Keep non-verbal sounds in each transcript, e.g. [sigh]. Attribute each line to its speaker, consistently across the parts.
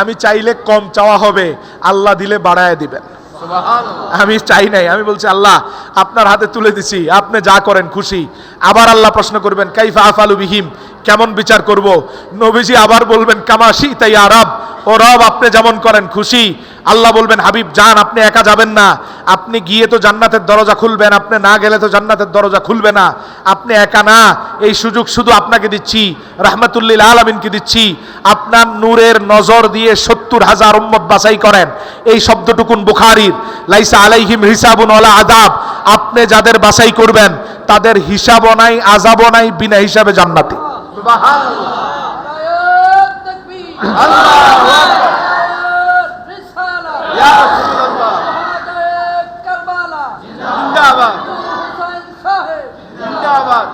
Speaker 1: আমি চাইলে কম চাওয়া হবে। আল্লাহ দিলে বাড়ায় দিবেন। আমি চাই নাই। আমি বলছি আল্লাহ আপনার হাতে তুলে দিছি। আপনি যা করেন খুশি। আবার আল্লাহ প্রশ্ন করবেন কাইফা আফালু বিহিম? কেমন বিচার করব? নবীজি আবার বলবেন কামাশি তাই আরব ও রব, আপনি যেমন করেন, খুশি। আল্লাহ বলবেন, হাবিব, যান, আপনি একা যাবেন না। আপনি গিয়ে তো জান্নাতের দরজা খুলবেন, আপনি না গেলে তো জান্নাতের দরজা খুলবে না। আপনি একা না, এই সুযোগ শুধু আপনাকে দিচ্ছি, রহমতুল্লিল আলমিনকে দিচ্ছি। আপনার নূরের নজর দিয়ে সত্তর হাজার উম্মত বাছাই করেন। এই শব্দটুকুন বুখারির, লাইসা আলাইহিম হিসাবুন ওলা আদাব আপনি যাদের বাছাই করবেন, তাদের হিসাবও নাই আজাবও নাই, বিনা হিসাবে জান্নাতি
Speaker 2: নারায়ণ তাকবীর রিসালা শাহাদাত কারবালা হুসাইন সাহেব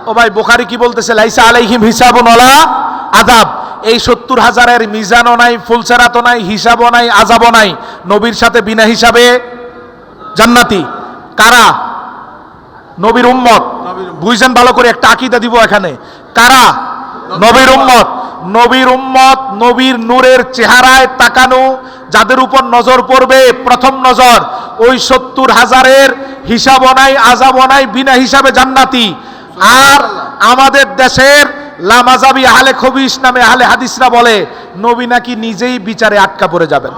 Speaker 1: ও ভাই বুখারি কি বলতেছে? লাইসা আলাইহিম হিসাবুন ওলা আদাব এই সত্তর হাজারের মিজানও নাই ফুলসেরাতও নাই হিসাবও নাই আজাবও নাই। নবীর সাথে বিনা হিসাবে জান্নাতি। কারা? নবীর উম্মত। বুঝছেন ভালো করে একটা আকিদা দিব এখানে। কারা? নবীর উম্মত। নবীর উম্মত নবীর নূরের চেহারায় তাকানো যাদের উপর নজর পড়বে প্রথম নজর ওই সত্তর হাজারের হিসাব নাই আজাব নাই বিনা হিসাবে জান্নাতি। আর আমাদের দেশের লামাজাবি আহলে খবিস নামে আহলে হাদিসরা বলে নবী নাকি নিজেই বিচারে আটকা পড়ে যাবেন।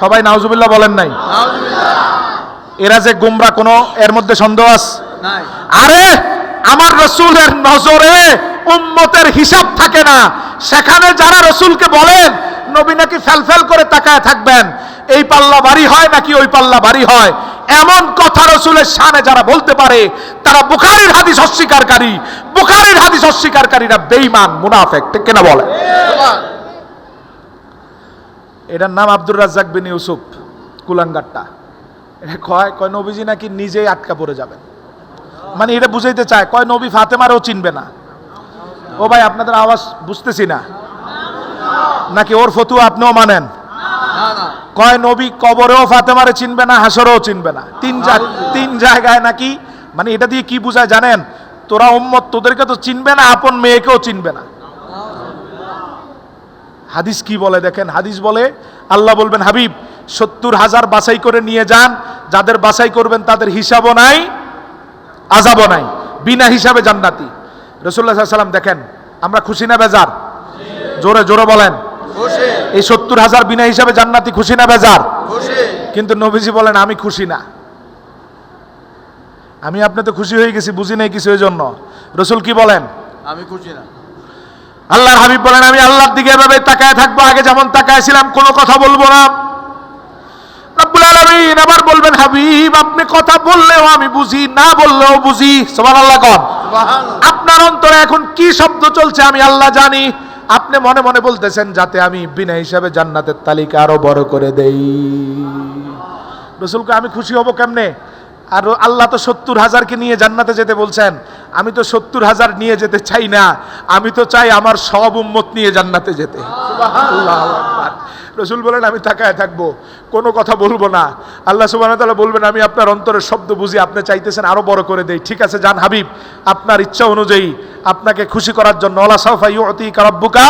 Speaker 1: সবাই নাউজুবিল্লাহ বলেন নাই? এরা যে গুমরা কোনো এর মধ্যে সন্দেহ আছে? আরে আমার রসুলের নজরে উম্মতের হিসাব থাকে না। সেখানে যারা রসুলকে বলেন, নবী নাকি ফেলফেল করে তাকায় থাকবেন, এই পাল্লা বাড়ি হয় নাকি ওই পাল্লা বাড়ি হয়? এমন কথা রসুলের সামনে যারা বলতে পারে, তারা বুখারির হাদিস অস্বীকারী। বুখারির হাদিস অস্বীকারীরা বেইমান মুনাফেক, ঠিক কিনা বলে এটার নাম আব্দুর রাজ্জাক বিন ইউসুফ, কুলাঙ্গারটা। এটা কয় কয়, নবীজি নাকি নিজেই আটকা পড়ে যাবেন। মানে এটা বুঝাইতে চায়, কয়, নবী ফাতেমারও চিনবে না। ও ভাই আপনাদের আওয়াজ বুঝতেছি না। নাকি ওর ফতুয়া আপনিও মানেন? কয় নবী কবরেও ফাতেমারে চিনবে না হাসরেও চিনবে না। তিন তিন জায়গায় নাকি? মানে এটা দিয়ে কি বুঝায় জানেন? তোরা উম্মত তোদেরকে তো চিনবে না আপন মেয়েকেও চিনবে না। হাদিস কি বলে দেখেন? হাদিস বলে আল্লাহ বলবেন হাবিব সত্তর হাজার বাছাই করে নিয়ে যান। যাদের বাছাই করবেন তাদের হিসাবও নাই আজাবও নাই। বিনা হিসাবে জান্নাতি। রসুল্লাহ সাল্লাম দেখেন আমরা খুশি না বেজার? জোরে জোরে বলেন। এই সত্তর হাজার বিনা হিসাবে জান্নাতি খুশি না বেজার? কিন্তু নবীজি বলেন আমি খুশি না। আমি আপনি তো খুশি হয়ে গেছি বুঝি নাই কিছু জন্য রসুল কি বলেন?
Speaker 3: আমি খুশি না।
Speaker 1: আল্লাহর হাবিব বলেন আমি আল্লাহর দিকে এভাবে তাকায় থাকব আগে যেমন তাকায়ছিলাম কোনো কথা বলব না। রব্বুল আলামিন আবার বলবেন হাবিব আপনি কথা বললেও আমি বুঝি না বললেও বুঝি। সুবহানাল্লাহ কোন। আপনার অন্তরে এখন কি শব্দ চলছে আমি আল্লাহ জানি। আপনি মনে মনে বলতেছেন, যাতে আমি বিনা হিসাবে জান্নাতের তালিকা আরও বড় করে দেই। রসুলকে আমি খুশি হব কেমনে? আর আল্লাহ তো সত্তর হাজারকে নিয়ে জান্নাতে যেতে বলছেন। আমি তো সত্তর হাজার নিয়ে যেতে চাই না। আমি তো চাই আমার সব উম্মত নিয়ে জান্নাতে যেতে। রসুল বলেন, আমি তাকায় থাকব। কোনো কথা বলব না। আল্লাহ সুবাহ তাআলা বলবেন, আমি আপনার অন্তরের শব্দ বুঝি, আপনি চাইতেছেন আরও বড় করে দেই। ঠিক আছে, জান হাবিব, আপনার ইচ্ছা অনুযায়ী আপনাকে খুশি করার জন্য ওলা সাফা ইউতি কারাব্বুকা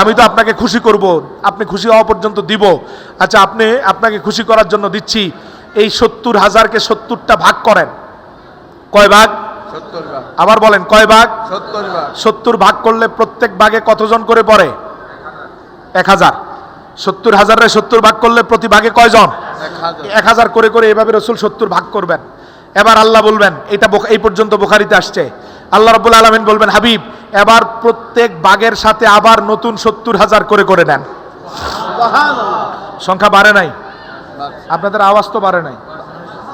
Speaker 1: আমি তো আপনাকে খুশি করব। আপনি খুশি হওয়া পর্যন্ত দিব। আচ্ছা আপনি, আপনাকে খুশি করার জন্য দিচ্ছি, এই সত্তর হাজারকে সত্তরটা ভাগ করেন। কয় ভাগ? আবার বলেন কয় ভাগ?
Speaker 3: সত্তর ভাগ
Speaker 1: করলে প্রত্যেক ভাগে কতজন করে পড়ে? এক হাজার। সত্তর হাজারে সত্তর ভাগ করলে প্রতি ভাগে কয়জন?
Speaker 3: এক হাজার।
Speaker 1: করে করে এভাবে রসুল সত্তর ভাগ করবেন। এবার আল্লাহ বলবেন এটা এই পর্যন্ত বোখারিতে আসছে। আল্লাহ রবুল আলমিন বলবেন হাবিব এবার প্রত্যেক বাগের সাথে আবার নতুন সত্তর হাজার করে করে নেন। সংখ্যা বাড়ে নাই? আপনাদের আওয়াজ তো বাড়ে নাই।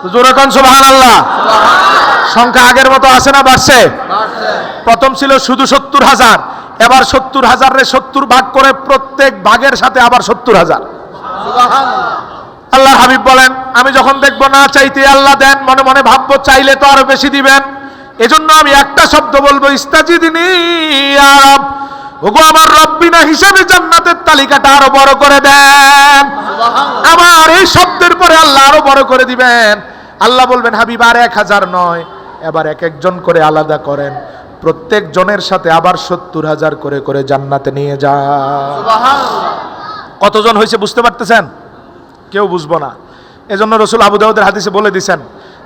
Speaker 1: তো জোরে কন সুবহান আল্লাহ সংখ্যা আগের মতো আছে না বাড়ছে?
Speaker 3: বাড়ছে।
Speaker 1: প্রথম ছিল শুধু সত্তর হাজার এবার সত্তর হাজারে সত্তর ভাগ করে প্রত্যেক ভাগের সাথে আবার সত্তর হাজার। আল্লাহ হাবিব বলেন আমি যখন দেখব না চাইতে আল্লাহ দেন মনে মনে ভাববো চাইলে তো আরও বেশি দিবেন। এজন্য আমি একটা শব্দ বলব ইস্তাজিদিনী আরব ওগো আমার রব্বিনা হিসাবে জান্নাতের তালিকাটা আরও বড় করে দেন। আমার এই শব্দের পরে আল্লাহ আরও বড় করে দিবেন। আল্লাহ বলবেন হাবিব আর এক হাজার নয়। এবার এক একজন করে আলাদা করেন। প্রত্যেক জনের সাথে আবার সত্তর হাজার করে করে জান্নাতে নিয়ে যা কতজন হয়েছে বুঝতে পারতেছেন? কেউ বুঝব না। এজন্য রসুল আবু দাউদের হাদিসে বলে দিছেন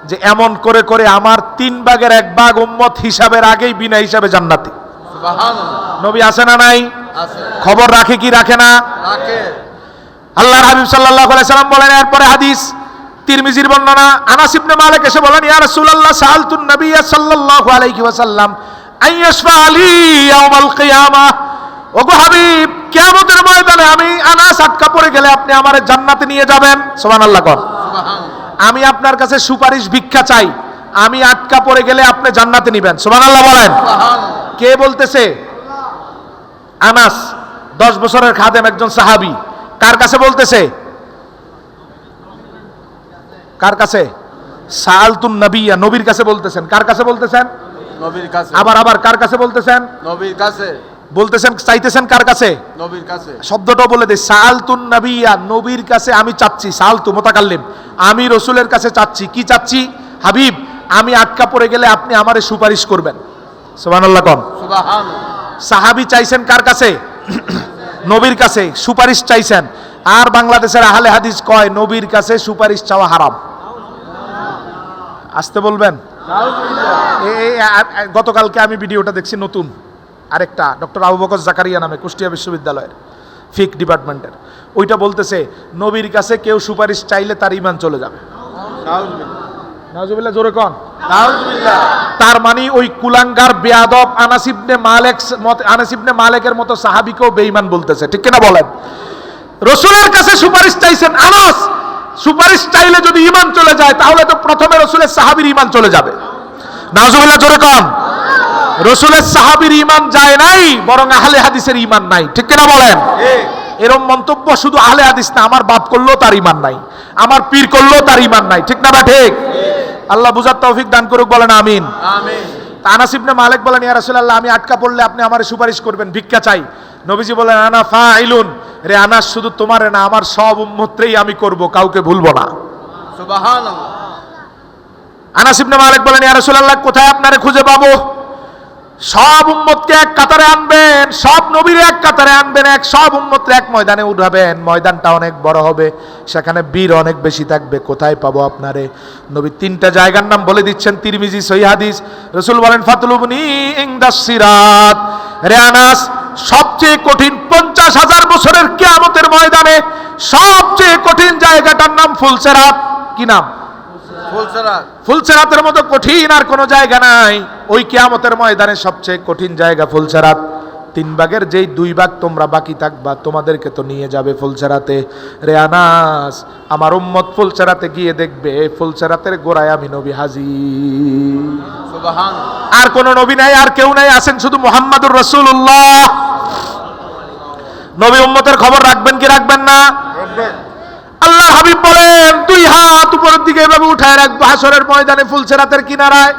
Speaker 1: যে এমন করে করে আমার তিন ভাগের এক ভাগ উম্মত হিসাবের আগেই বিনা হিসাবে জান্নাতি। নবী আছে না নাই? খবর রাখে কি রাখে না?
Speaker 3: রাখে।
Speaker 1: আল্লাহর হাবিব আলাইহি সাল্লাম বলেন এরপরে হাদিস তিরমিজির বর্ণনা আনাস ইবনে মালিক এসে বলেন ইয়া রাসূলুল্লাহ সাআলতুন নবিয়্য সাল্লাল্লাহু আলাইহি ওয়াসাল্লাম আইয়াশফা আলী ইয়াউমাল কিয়ামাহ ওগো হাবিব কিয়ামতের ময়দানে আমি আনাস আটকা পড়ে গেলে আপনি আমারে জান্নাতে নিয়ে যাবেন। সুবহানাল্লাহ কর আমি আপনার কাছে সুপারিশ ভিক্ষা চাই। আমি আটকা পড়ে গেলে আপনি জান্নাতে নিবেন। সুবহানাল্লাহ বলেন। কে বলতেছে? আনাস দশ বছরের খাদেম একজন সাহাবি। কার কাছে বলতেছে? কার কাছে? সালতুন নবিয়া নবীর কাছে বলতেছেন। কার কাছে বলতেছেন?
Speaker 3: নবীর কাছে।
Speaker 1: আবার আবার কার কাছে বলতেছেন?
Speaker 3: নবীর কাছে।
Speaker 1: বলতেছেন চাইতেছেন কার কাছে?
Speaker 3: নবীর কাছে।
Speaker 1: শব্দটা বলে দে। সালতুন নবিয়া নবীর কাছে আমি চাচ্ছি। সালতু মোতাকাল্লিম। আমি রসুলের কাছে চাচ্ছি। কি চাচ্ছি? হাবিব আমি আটকা পড়ে গেলে আপনি আমারে সুপারিশ করবেন। সুবহানাল্লাহ কন। সাহাবি চাইছেন কার কাছে? [clears throat] নবীর কাছে। সুপারিশ চাইছেন। আর বাংলাদেশের আহলে হাদিস কয় নবীর কাছে সুপারিশ চাওয়া হারাম। আসতে বলবেন? গতকালকে আমি ভিডিওটা দেখছি নতুন, আরেকটা, ডক্টর আবু বকর জাকারিয়া নামে, কুষ্টিয়া বিশ্ববিদ্যালয়ের, ফিক ডিপার্টমেন্টের। ওইটা বলতেছে, নবীর কাছে কেউ সুপারিশ চাইলে তার ইমান চলে যাবে। জোরে তার মানে ওই কুলাঙ্গার বেয়াদব আনাসিবনে মালেক আনাসিবনে মালেকের মতো সাহাবিকেও বেঈমান বলতেছে। ঠিক কিনা বলেন? রসুলের কাছে সুপারিশ চাইছেন আনাস। সুপারিশ চাইলে যদি ইমান চলে যায় তাহলে তো প্রথমে রসুলের সাহাবীর ইমান চলে যাবে। জোরে কন। রসুলের সাহাবীর ইমান যায় নাই বরং আহলে হাদিসের ইমান নাই। ঠিক কিনা বলেন? এরম মন্তব্য শুধু আহলে হাদিস না আমার বাপ করলেও তার ইমান নাই। আমার পীর করলেও তার ইমান নাই। ঠিক না বা ঠিক? আল্লাহ বুঝার তৌফিক দান করুক বলেন আমিন।
Speaker 3: আমিন।
Speaker 1: মালিক বলেন ইয়া রাসূলুল্লাহ আমি আটকা পড়লে আপনি আমার সুপারিশ করবেন ভিক্ষা চাই। নবীজি বলেন আনা ফাইলুন। রে আনাস শুধু তোমারে না আমার সব উম্মতরেই আমি করব কাউকে ভুলবো না।
Speaker 3: সুবহানাল্লাহ।
Speaker 1: আনাস ইবনে মালিক বলেন ইয়া রাসূলুল্লাহ কোথায় আপনারে খুঁজে পাবো? সব উম্মতকে এক কাতারে আনবেন সব নবীর এক কাতারে আনবেন এক সব উম্মতরে এক ময়দানে উঠাবেন। ময়দানটা অনেক বড় হবে সেখানে বীর অনেক বেশি থাকবে কোথায় পাবো আপনারে? নবী তিনটা জায়গার নাম বলে দিচ্ছেন তিরমিজি সহি হাদিস। রসুল বলেন ফাতলুবনি ইংদাস সিরাত। রে আনাস সবচেয়ে কঠিন পঞ্চাশ হাজার বছরের কেয়ামতের ময়দানে সবচেয়ে কঠিন জায়গাটার নাম ফুলসেরাত। কি নাম? ফুলসেরাতের মতো কঠিন আর কোনো জায়গা নাই। ওই কেয়ামতের ময়দানে সবচেয়ে কঠিন জায়গা ফুলসেরাত। তিন ভাগের যেই দুই ভাগ তোমরা বাকি থাকবা তোমাদেরকে তো নিয়ে যাবে ফুলসেরাতে। রে আনাস আমার উম্মত ফুলসেরাতে গিয়ে দেখবে ফুলসেরাতের গোড়ায় আমি নবী হাজি আর কোন নবী নাই আর কেউ নাই আছেন শুধু মোহাম্মদুর রসুল্লাহ নবী উম্মতের খবর রাখবেন কি রাখবেন না? আল্লাহ হাবিব বলেন দুই হাত উপরের দিকে এভাবে উঠায় রাখব হাসরের ময়দানে ফুলসেরাতের কিনারায়।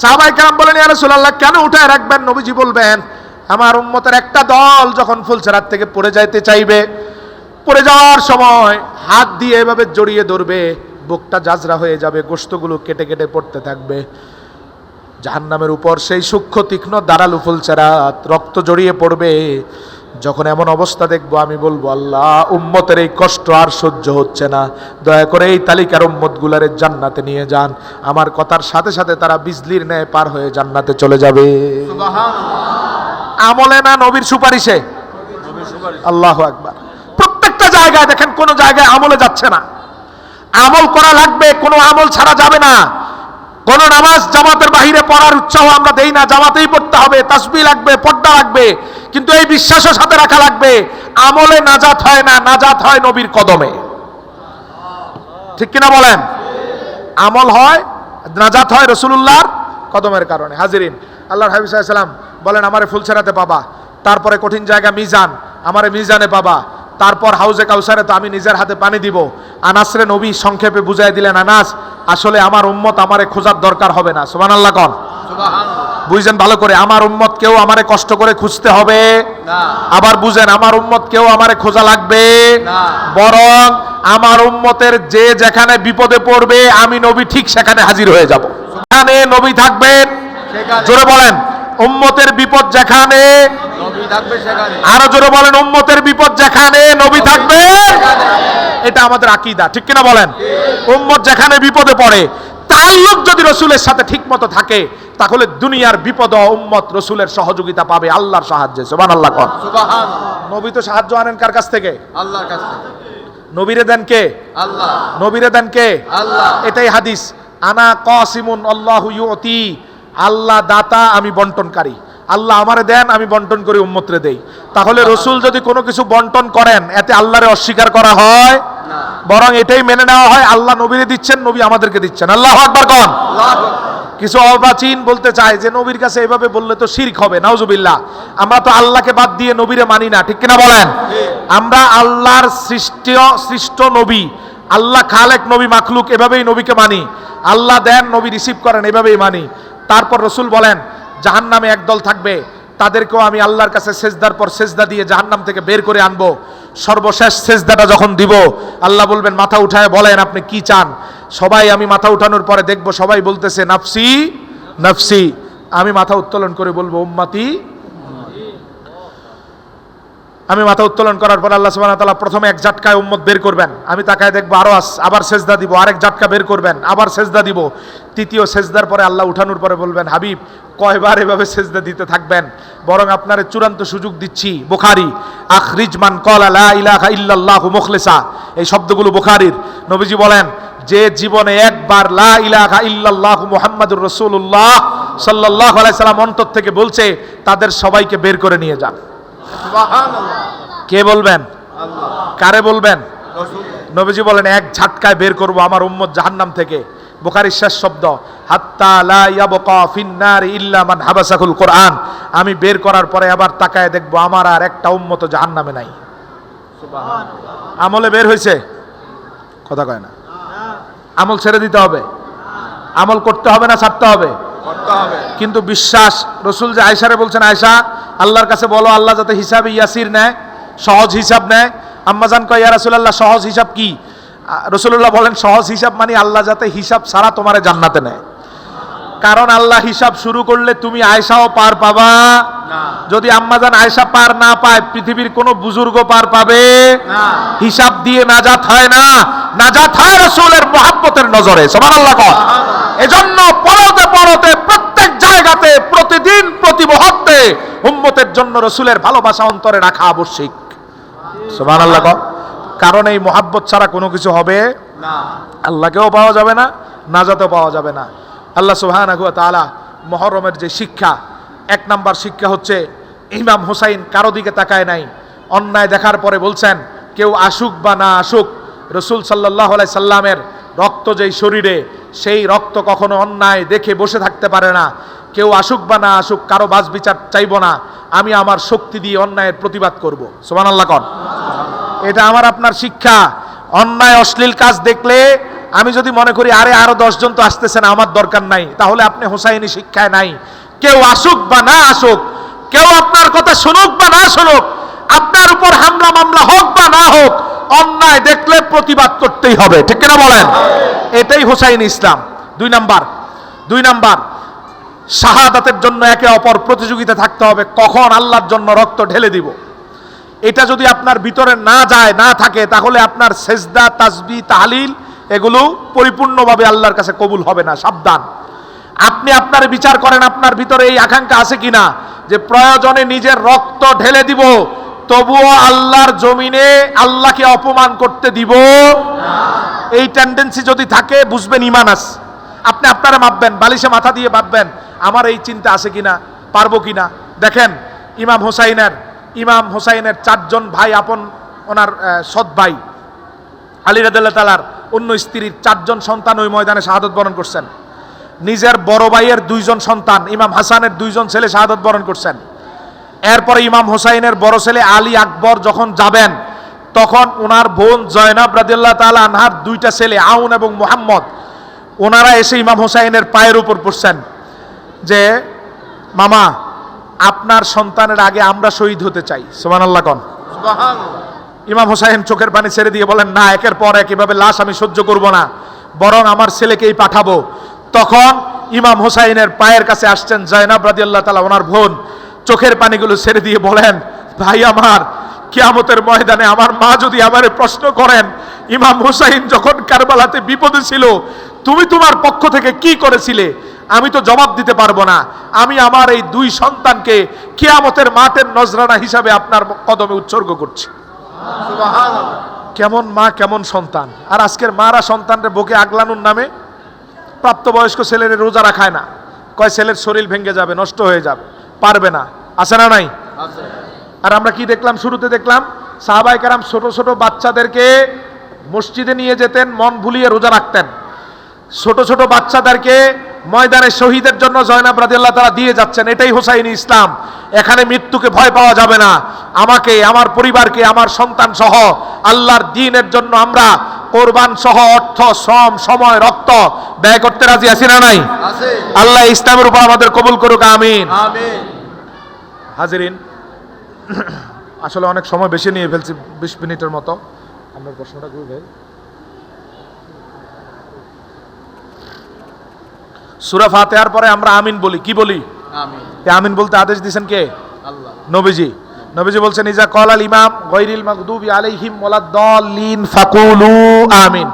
Speaker 1: সাহাবাই কালাম বলেন ইয়া রাসূলুল্লাহ কেন উঠায় রাখবেন? নবীজি বলবেন আমার উম্মতের একটা দল যখন ফুলসেরাত থেকে পড়ে যাইতে চাইবে পড়ে যাওয়ার সময় হাত দিয়ে এভাবে জড়িয়ে ধরবে বুকটা জাজরা হয়ে যাবে গোস্তগুলো কেটে কেটে পড়তে থাকবে। জাহান্নামের উপর সেই সূক্ষ্ম তীক্ষ্ণ দাঁড়ালু ফুলসেরাত রক্ত জড়িয়ে পড়বে। যখন এমন অবস্থা দেখব আমি বলব আল্লাহ উম্মতের এই কষ্ট আর সহ্য হচ্ছে না। দয়া করে এই তালিকার উম্মত গুলারে জান্নাতে নিয়ে যান। আমার কথার সাথে সাথে তারা বিজলির ন্যায় পার হয়ে জান্নাতে চলে যাবে। আমলে না
Speaker 3: নবীর সুপারিশে?
Speaker 1: আল্লাহ একবার প্রত্যেকটা জায়গায় দেখেন কোন জায়গায় আমলে যাচ্ছে না। আমল করা লাগবে কোনো আমল ছাড়া যাবে না। কোন নামাজ জামাতের বাহিরে পড়ার উৎসাহ আমরা দেই না, জামাতেই পড়তে হবে তাসবি লাগবে, পর্দা লাগবে, কিন্তু এই বিশ্বাসও সাথে রাখা লাগবে, আমলে নাজাত হয় না, নাজাত হয় নবীর কদমে। ঠিক কিনা বলেন? আমল হয়, নাজাত হয় রসুল্লাহর কদমের কারণে। হাজিরিন, আল্লাহর হাবিব বলেন, আমারে ফুলছেরাতে পাবা তারপরে কঠিন জায়গা মিজান, আমারে মিজানে পাবা তারপর হাউজে কাউসারে তো আমি নিজের হাতে পানি দিব। আনাসরে নবী সংক্ষেপে বুঝাই দিলেন আনাস আসলে আমার উম্মত আমারে খোঁজার দরকার হবে না। সোমান আল্লাহ কন বুঝছেন ভালো করে আমার উম্মত কেউ আমারে কষ্ট করে খুঁজতে হবে? আবার বুঝেন আমার উম্মত কেউ আমারে খোঁজা লাগবে? বরং আমার উম্মতের যে যেখানে বিপদে পড়বে আমি নবী ঠিক সেখানে হাজির হয়ে যাব। সেখানে নবী থাকবেন। জোরে বলেন। উম্মতের বিপদ যেখানে আরও জোরে বলেন উম্মতের বিপদ যেখানে নবী থাকবে? এটা আমাদের আকিদা ঠিক কিনা বলেন? উম্মত যেখানে বিপদে পড়ে তাল্লুক যদি রসুলের সাথে ঠিক মতো থাকে তাহলে দুনিয়ার বিপদ উম্মত রসুলের সহযোগিতা পাবে আল্লাহর সাহায্যে সোমান আল্লাহ কর নবী তো সাহায্য আনেন কার কাছ থেকে?
Speaker 3: আল্লাহর কাছ থেকে।
Speaker 1: নবীরে দেন কে?
Speaker 3: আল্লাহ।
Speaker 1: নবীরে দেন কে?
Speaker 3: আল্লাহ।
Speaker 1: এটাই হাদিস। আনা কাসিমুন আল্লাহু ইউতি আল্লাহ দাতা আমি বন্টনকারী। আল্লাহ আমারে দেন আমি বন্টন করি উম্মতরে দেই। তাহলে রসুল যদি কোনো কিছু বন্টন করেন এতে আল্লাহরে অস্বীকার করা হয়? বরং এটাই মেনে নেওয়া হয় আল্লাহ নবীরে দিচ্ছেন নবী আমাদেরকে দিচ্ছেন। আল্লাহ আকবার কন। কিছু অবাচীন বলতে চায় যে নবীর কাছে এভাবে বললে তো শিরক হবে নাউজুবিল্লাহ। আমরা তো আল্লাহকে বাদ দিয়ে নবীরে মানি না ঠিক কিনা বলেন? আমরা আল্লাহর সৃষ্ট সৃষ্ট নবী। আল্লাহ খালেক নবী মাখলুক এভাবেই নবীকে মানি। আল্লাহ দেন নবী রিসিভ করেন এভাবেই মানি। তারপর রসুল বলেন জাহান নামে একদল থাকবে, তাদেরকেও আমি আল্লাহর কাছে সেজদার পর সেজদা দিয়ে জাহান্নাম থেকে বের করে আনব। সর্বশেষ সেজদাটা যখন দিব, আল্লাহ বলবেন, মাথা উঠায় বলেন, আপনি কি চান? সবাই আমি মাথা উঠানোর পরে দেখব, সবাই বলতেছে, নাফসি নাফসি। আমি মাথা উত্তোলন করে বলব, উম্মাতি আমি মাথা উত্তোলন করার পর আল্লাহ সুবহানাহু ওয়া তাআলা প্রথমে এক ঝাটকায় উম্মত বের করবেন। আমি তাকায় দেখব আরও আস- আবার সেজদা দিব, আরেক ঝাটকা বের করবেন, আবার সেজদা দিব। তৃতীয় সেজদার পরে আল্লাহ উঠানোর পরে বলবেন, হাবিব, কয়বার এভাবে সেজদা দিতে থাকবেন? বরং আপনার চূড়ান্ত সুযোগ দিচ্ছি, বুখারি, আখরিজ মান কলা লা ইলাহা ইল্লাল্লাহু মুখলিসা। এই শব্দগুলো বুখারীর। নবীজি বলেন, যে জীবনে একবার লা ইলাহা ইল্লাল্লাহু মুহাম্মাদুর রাসূলুল্লাহ সাল্লাল্লাহু আলাইহি সাল্লাম অন্তর থেকে বলছে, তাদের সবাইকে বের করে নিয়ে যান। কে বলবেন? কারে বলবেন? নবীজি বলেন এক ঝাটকায় বের করব আমার উম্মত জাহান্নাম থেকে। বুখারীর শেষ শব্দ মান হাবাসাকুল কোরআন। আমি বের করার পরে আবার তাকায় দেখব আমার আর একটা উম্মত জাহান্নামে নাই। আমলে বের হয়েছে কথা কয় না। আমল ছেড়ে দিতে হবে। আমল করতে হবে না ছাড়তে হবে?
Speaker 3: হবে।
Speaker 1: কিন্তু বিশ্বাস রসুল যে আয়সারে বলছেন আয়সা আল্লাহর কাছে বলো আল্লাহ যাতে হিসাবে ইয়াসির নেয় সহজ হিসাব নেয়। আম্মাজান কয় ইয়া রাসূলুল্লাহ সহজ হিসাব কি? রসুল্লাহ বলেন সহজ হিসাব মানে আল্লাহ যাতে হিসাব ছাড়া তোমারে জান্নাতে নেয়। কারণ আল্লাহ হিসাব শুরু করলে তুমি আয়সাও পার পাবা। যদি আম্মাজান আয়সা পার না পায় পৃথিবীর কোনো বুজুর্গ পার পাবে। হিসাব দিয়ে নাজাত হয় না। নাজাত হয় রসুলের মহাব্বতের নজরে। সমান আল্লাহ এজন্য পরতে পরতে প্রত্যেক মুহূর্তে উম্মতের জন্য রসুলের ভালোবাসা অন্তরে রাখা আবশ্যিক। কারণ এই মহাব্বত ছাড়া কোনো কিছু হবে আল্লাহকেও পাওয়া যাবে না, নাজাতেও পাওয়া যাবে না। আল্লাহ ওয়া মহরমের যে শিক্ষা, এক নাম্বার শিক্ষা হচ্ছে ইমাম হুসাইন কারও দিকে তাকায় নাই। অন্যায় দেখার পরে বলছেন, কেউ আসুক বা না আসুক, রসুল সাল্লাহ সাল্লামের রক্ত যেই শরীরে, সেই রক্ত কখনো অন্যায় দেখে বসে থাকতে পারে না। কেউ আসুক বা না আসুক, কারও বাস বিচার চাইব না, আমি আমার শক্তি দিয়ে অন্যায়ের প্রতিবাদ করব। সোমান আল্লাহ কন। এটা আমার আপনার শিক্ষা। অন্যায়, অশ্লীল কাজ দেখলে আমি যদি মনে করি, আরে আরও দশজন তো আসতেছে না, আমার দরকার নাই, তাহলে আপনি হোসাইনি শিক্ষায় নাই। কেউ আসুক বা না আসুক, কেউ আপনার কথা শুনুক বা না শুনুক, আপনার উপর হামলা মামলা হোক বা না হোক, অন্যায় দেখলে প্রতিবাদ করতেই হবে, ঠিক কিনা বলেন? এটাই হোসাইন ইসলাম। দুই নাম্বার দুই নাম্বার শাহাদাতের জন্য একে অপর প্রতিযোগিতা থাকতে হবে। কখন আল্লাহর জন্য রক্ত ঢেলে দিব। এটা যদি আপনার ভিতরে না যায়, না থাকে, তাহলে আপনার সেজদা, তাসবি, তাহলিল এগুলো পরিপূর্ণভাবে আল্লাহর কাছে কবুল হবে না। সাবধান। আপনি আপনার বিচার করেন আপনার ভিতরে এই আকাঙ্ক্ষা আছে কিনা, যে প্রয়োজনে নিজের রক্ত ঢেলে দিব, তবুও আল্লাহর জমিনে আল্লাহকে অপমান করতে দিব এই টেন্ডেন্সি যদি থাকে, বুঝবেন ইমান আস আপনি আপনারা মাপবেন বালিশে মাথা দিয়ে ভাববেন, আমার এই চিন্তা আছে কিনা, পারব কিনা? দেখেন, ইমাম হোসাইনের ইমাম হোসাইনের চারজন ভাই আপন, ওনার সৎ ভাই। আলী রাদিল্লাহ তালার অন্য স্ত্রীর চারজন সন্তান ওই ময়দানে শাহাদত বরণ করছেন। নিজের বড় ভাইয়ের দুইজন সন্তান, ইমাম হাসানের দুইজন ছেলে শাহাদত বরণ করছেন। এরপরে ইমাম হোসাইনের বড় ছেলে আলী আকবর যখন যাবেন, তখন ওনার বোন জয়নাব রাদিল্লাহ তালা আনহার দুইটা ছেলে, আউন এবং মোহাম্মদ ওনারা এসে ইমাম হোসাইনের পায়ের উপর পড়ছেন যে মামা আপনার সন্তানের আগে আমরা শহীদ হতে চাই। সোমান আল্লাহ কন ইমাম হোসাইন চোখের পানি ছেড়ে দিয়ে বলেন না একের পর এক এভাবে লাশ আমি সহ্য করব না। বরং আমার ছেলেকেই পাঠাবো। তখন ইমাম হোসাইনের পায়ের কাছে আসছেন জয়নাব রাজি আল্লাহ তালা ওনার বোন চোখের পানিগুলো ছেড়ে দিয়ে বলেন ভাই আমার কিয়ামতের ময়দানে আমার মা যদি আমারে প্রশ্ন করেন ইমাম হুসাইন যখন কারবালাতে বিপদে ছিল তুমি তোমার পক্ষ থেকে কি করেছিলে? আমি তো জবাব দিতে পারব না। আমি আমার এই দুই সন্তানকে কিয়ামতের মাঠের নজরানা হিসাবে আপনার কদমে উৎসর্গ করছি। কেমন মা কেমন সন্তান? আর আজকের মারা সন্তানদের বুকে আগলানোর নামে প্রাপ্তবয়স্ক ছেলের রোজা রাখায় না। কয় ছেলের শরীর ভেঙে যাবে নষ্ট হয়ে যাবে পারবে না। আছে না নাই? আর আমরা কি দেখলাম? শুরুতে দেখলাম সাহাবাই কারাম ছোট ছোট বাচ্চাদেরকে মসজিদে নিয়ে যেতেন মন ভুলিয়ে রোজা রাখতেন। ছোট ছোট বাচ্চাদেরকে ময়দানে শহীদের জন্য জয়নাব রাদিয়াল্লাহ তারা দিয়ে যাচ্ছেন। এটাই হোসাইনি ইসলাম। এখানে মৃত্যুকে ভয় পাওয়া যাবে না। আমাকে আমার পরিবারকে আমার সন্তান সহ আল্লাহর দিনের জন্য আমরা কোরবান সহ অর্থ শ্রম সময় রক্ত ব্যয় করতে রাজি আছি না নাই? আল্লাহ ইসলামের উপর আমাদের কবুল করুক আমিন। হাজিরিন আসলে অনেক সময় বেশি নিয়ে ফেলছি বিশ মিনিটের মতো। আপনার প্রশ্নটা কই সুরা ফাতেহার পরে আমরা আমিন বলি। কি বলি?
Speaker 3: আমিন।
Speaker 1: আমিন বলতে আদেশ দিয়েছেন কে? নবীজি। নবীজি বলছেন ইজা কল আল ইমাম গৈরিল মাগদুবি আলাইহিম ওয়ালাদ দলিন ফাকুলু আমিন।